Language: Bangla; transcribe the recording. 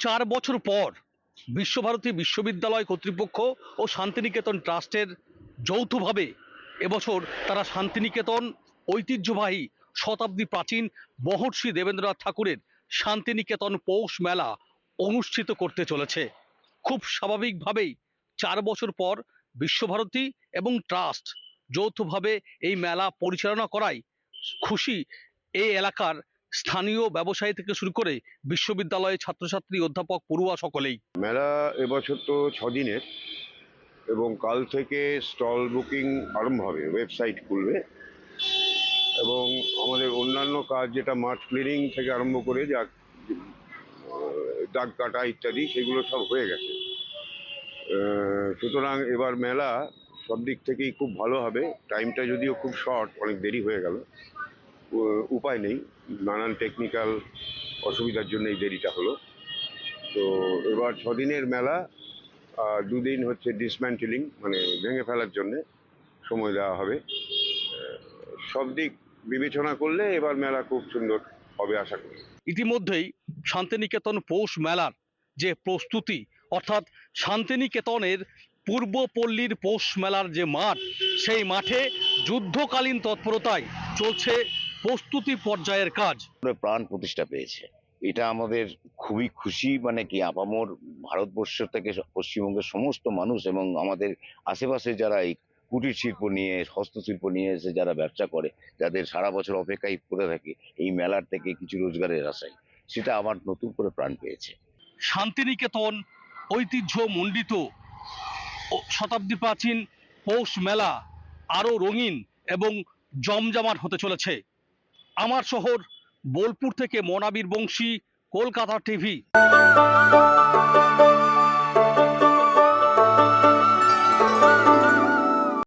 চার বছর পর বিশ্বভারতী বিশ্ববিদ্যালয় কর্তৃপক্ষ ও শান্তিনিকেতন ট্রাস্টের যৌথভাবে এবছর তারা শান্তিনিকেতন ঐতিহ্যবাহী শতাব্দী প্রাচীন মহর্ষি দেবেন্দ্রনাথ ঠাকুরের শান্তিনিকেতন পৌষ মেলা অনুষ্ঠিত করতে চলেছে। খুব স্বাভাবিকভাবেই চার বছর পর বিশ্বভারতী এবং ট্রাস্ট যৌথভাবে এই মেলা পরিচালনা করায় খুশি এই এলাকার স্থানীয় ব্যবসায়ী থেকে শুরু করে বিশ্ববিদ্যালয়ের ছাত্রছাত্রী, অধ্যাপক, পড়ুয়া সকলেই। মেলা এবছর তো ছদিনের এবং কাল থেকে স্টল বুকিং আরম্ভ হবে, ওয়েবসাইট খুলবে। এবং আমাদের অন্যান্য কাজ যেটা মাঠ ক্লিনিং থেকে আরম্ভ করে যা দাগ কাটা ইত্যাদি, সেগুলো সব হয়ে গেছে। সুতরাং এবার মেলা সব দিক থেকেই খুব ভালো হবে। টাইমটা যদিও খুব শর্ট, অনেক দেরি হয়ে গেল। উপায় নেই। নানান টেকনিক্যাল অসুবিধার জন্য এই দেরিটা হলো। তো এবার ছদিনের মেলা, আর দুদিন হচ্ছে ডিসম্যান্টেলিং মানে ভেঙে ফেলার জন্য সময় দেওয়া হবে। সব দিক বিবেচনা করলে এবার মেলা খুব সুন্দর হবে আশা করি। ইতিমধ্যেই শান্তিনিকেতন পৌষ মেলার যে প্রস্তুতি, অর্থাৎ শান্তিনিকেতনের পূর্বপল্লীর পৌষ মেলার যে মাঠ, সেই মাঠে যুদ্ধকালীন তৎপরতায় চলছে প্রস্তুতি পর্যায়ের কাজ। প্রাণ প্রতিষ্ঠা পেয়েছে। এটা আমাদের খুবই খুশি মানে কি আপামর ভারতবর্ষ থেকে পশ্চিমবঙ্গের সমস্ত মানুষ এবং আমাদের আশেপাশে যারা এই কুটির শিল্প নিয়ে হস্তশিল্প নিয়ে এসে যারা ব্যবসা করে যাদের সারা বছর অপেক্ষায় করে থাকে এই মেলার থেকে কিছু রোজগারের আশায় সেটা আবার নতুন করে প্রাণ পেয়েছে। শান্তিনিকেতন ঐতিহ্য মণ্ডিত শতাব্দী প্রাচীন পৌষ মেলা আরও রঙিন এবং জমজমাট হতে চলেছে। আমার শহর বোলপুর থেকে মনাবীর বংশী কলকাতা টিভি।